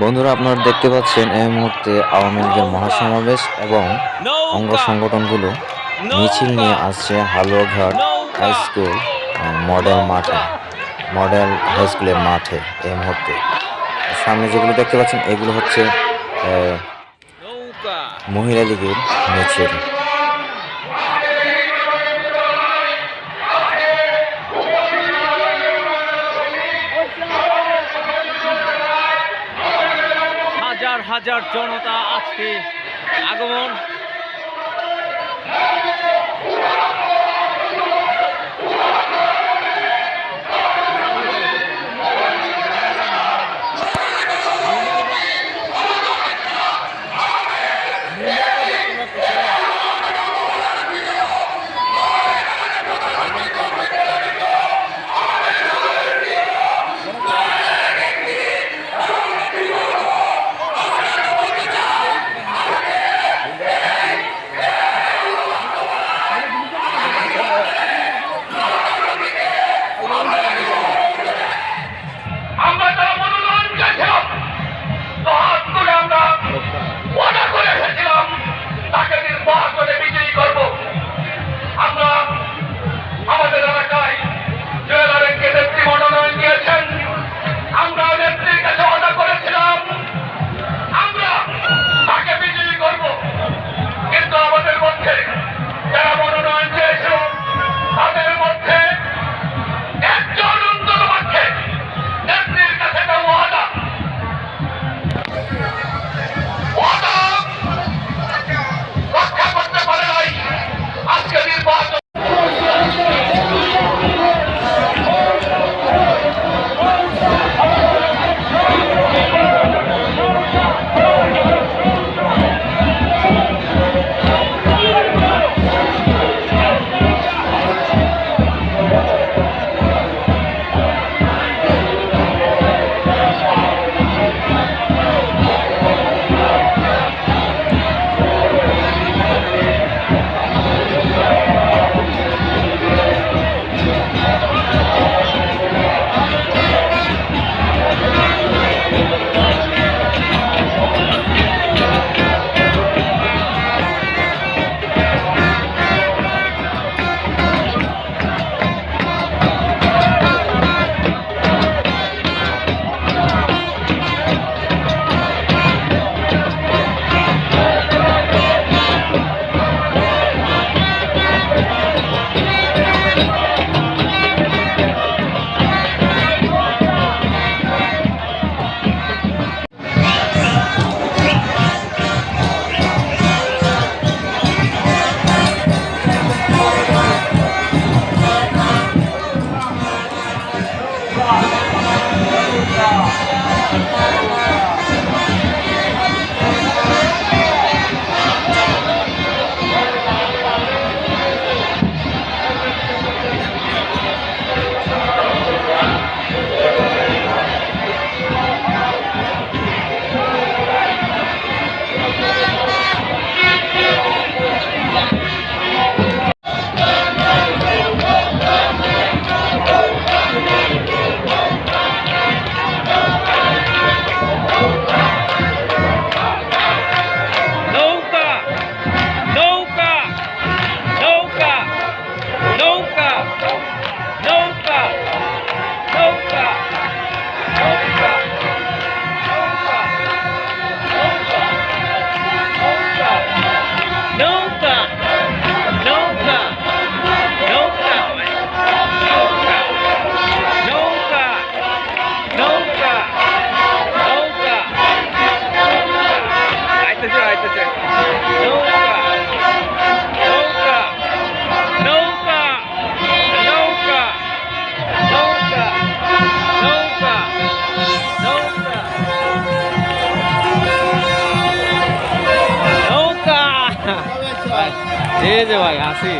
বন্ধুরা আপনারা দেখতে পাচ্ছেন এই মুহূর্তে আওয়ামী লীগের মহাসমাবেশ এবং অঙ্গ সংগঠনগুলো মিছিল নিয়ে আসছে হালুয়াঘাট হাই স্কুল মডেল মাঠে মডেল হাই স্কুলের মাঠে এই মুহূর্তে। সামনে যেগুলো দেখতে পাচ্ছেন এগুলো হচ্ছে মহিলা লীগের মিছিল। হাজার জনতা আজকে আগমন এই যে ভাই আসি